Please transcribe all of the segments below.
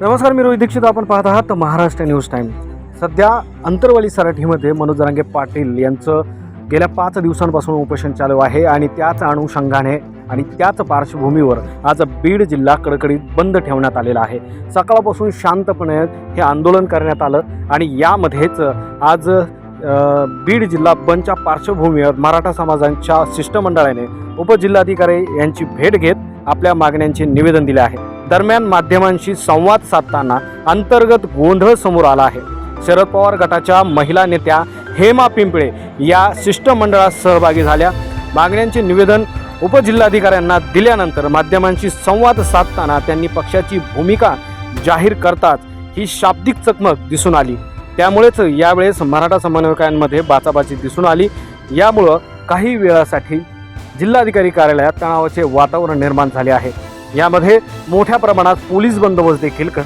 नमस्कार मी रोहित दीक्षित. आपण पाहत आहात महाराष्ट्र न्यूज टाईम सध्या अंतरवाली सराठीमध्ये मनोज जरांगे पाटील यांचं गेल्या पाच दिवसांपासून उपोषण चालू आहे आणि त्याच अनुषंगाने आणि त्याच पार्श्वभूमीवर आज बीड जिल्हा कडकडीत बंद ठेवण्यात आलेला आहे. सकाळपासून शांतपणे हे आंदोलन करण्यात आलं आणि यामध्येच आज बीड जिल्हा बंदच्या पार्श्वभूमीवर मराठा समाजांच्या शिष्टमंडळाने उपजिल्हाधिकारी यांची भेट घेत आपल्या मागण्यांचे निवेदन दिले आहे. दरम्यान माध्यमांशी संवाद साधताना अंतर्गत गोंधळ समोर आला आहे. शरद पवार गटाच्या महिला नेत्या हेमा पिंपळे या शिष्टमंडळात सहभागी झाल्या. मागण्यांचे निवेदन उपजिल्हाधिकाऱ्यांना दिल्यानंतर माध्यमांशी संवाद साधताना त्यांनी पक्षाची भूमिका जाहीर करताच ही शाब्दिक चकमक दिसून आली. त्यामुळेच यावेळेस मराठा समन्वयकांमध्ये बाचाबाची दिसून आली. यामुळं काही वेळासाठी जिल्हाधिकारी कार्यालयात तणावाचे वातावरण निर्माण झाले आहे. यामध्ये मोठ्या प्रमाणात पोलीस बंदोबस्त देखील क-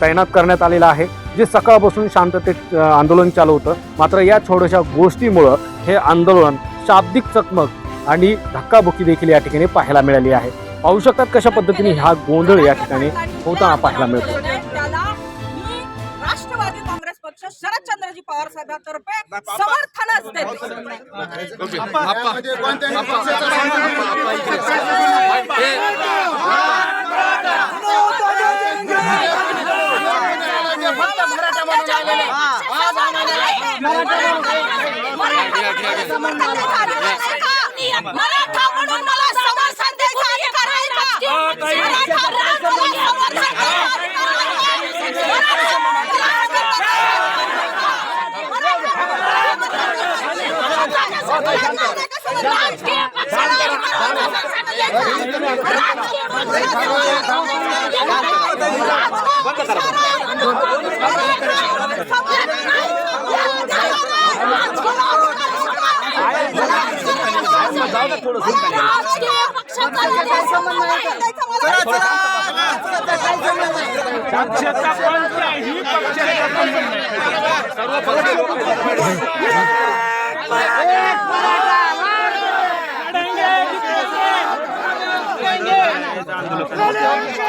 तैनात करण्यात आलेला आहे. जे सकाळपासून शांततेत आंदोलन चालू होतं. मात्र या छोट्याशा गोष्टीमुळं हे आंदोलन शाब्दिक चकमक आणि धक्काबुक्की देखील या ठिकाणी पाहायला मिळाली आहे. पाहू शकतात कशा पद्धतीने हा गोंधळ या ठिकाणी होताना पाहायला मिळतो. पक्ष शरदचंद्रजी पवार साहेबांतर्फे समर्थनच देते मराठा पक्षाचा कोणत्याही पक्षाचा संबंध नाही. सर्व पक्ष 老铁们